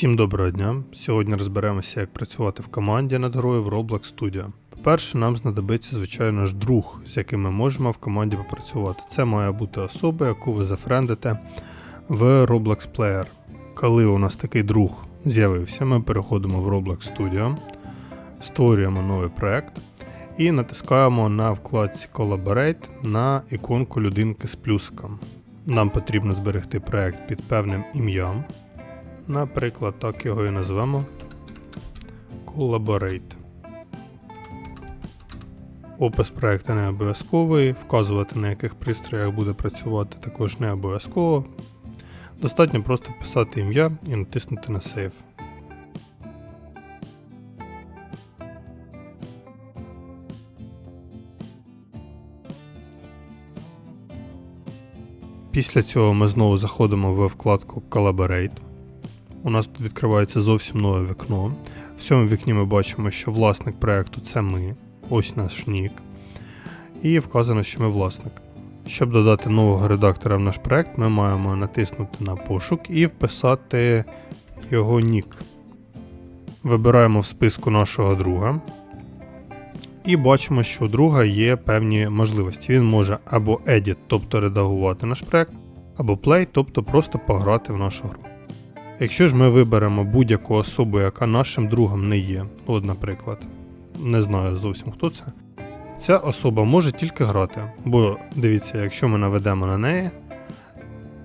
Всім доброго дня! Сьогодні розберемося, як працювати в команді над грою в Roblox Studio. По-перше, нам знадобиться, звичайно ж, друг, з яким ми можемо в команді попрацювати. Це має бути особа, яку ви зафрендите в Roblox Player. Коли у нас такий друг з'явився, ми переходимо в Roblox Studio, створюємо новий проект і натискаємо на вкладці Collaborate на іконку людинки з плюском. Нам потрібно зберегти проект під певним ім'ям. Наприклад, так його і назвемо Collaborate. Опис проекту не обов'язковий, вказувати на яких пристроях буде працювати також не обов'язково. Достатньо просто вписати ім'я і натиснути на Save. Після цього ми знову заходимо в вкладку Collaborate. У нас тут відкривається зовсім нове вікно. В цьому вікні ми бачимо, що власник проекту це ми. Ось наш нік. І вказано, що ми власник. Щоб додати нового редактора в наш проект, ми маємо натиснути на пошук і вписати його нік. Вибираємо в списку нашого друга. І бачимо, що у друга є певні можливості. Він може або edit, тобто редагувати наш проект, або play, тобто просто пограти в нашу гру. Якщо ж ми виберемо будь-яку особу, яка нашим другом не є, от, наприклад, не знаю зовсім хто це, ця особа може тільки грати. Бо дивіться, якщо ми наведемо на неї,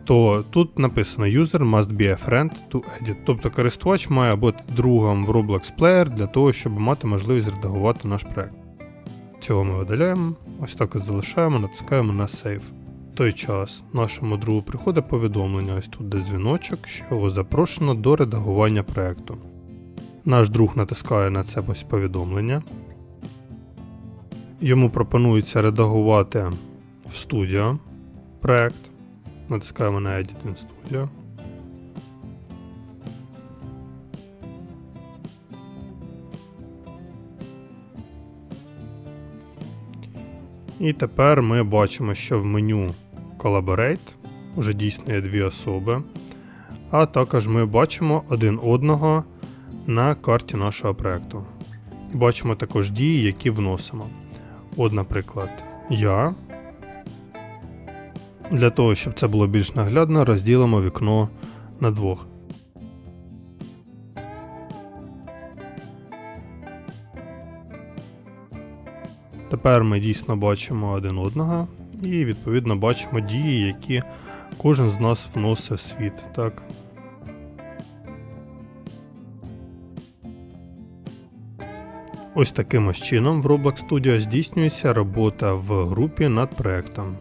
то тут написано User must be a friend to edit. Тобто користувач має бути другом в Roblox Player для того, щоб мати можливість редагувати наш проект. Цього ми видаляємо, ось так от залишаємо, натискаємо на Save. В той час нашому другу приходить повідомлення, ось тут де дзвіночок, що його запрошено до редагування проекту. Наш друг натискає на це ось повідомлення. Йому пропонується редагувати в Studio проект. Натискаємо на Edit in Studio. І тепер ми бачимо, що в меню Collaborate вже дійсно є дві особи. А також ми бачимо один одного на карті нашого проекту. І бачимо також дії, які вносимо. От, наприклад, я. Для того, щоб це було більш наглядно, розділимо вікно на двох. Тепер ми дійсно бачимо один одного і відповідно бачимо дії, які кожен з нас вносить в світ. Так? Ось таким ось чином в Roblox Studio здійснюється робота в групі над проектом.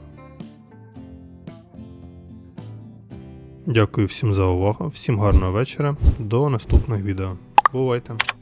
Дякую всім за увагу, всім гарного вечора, до наступних відео. Бувайте!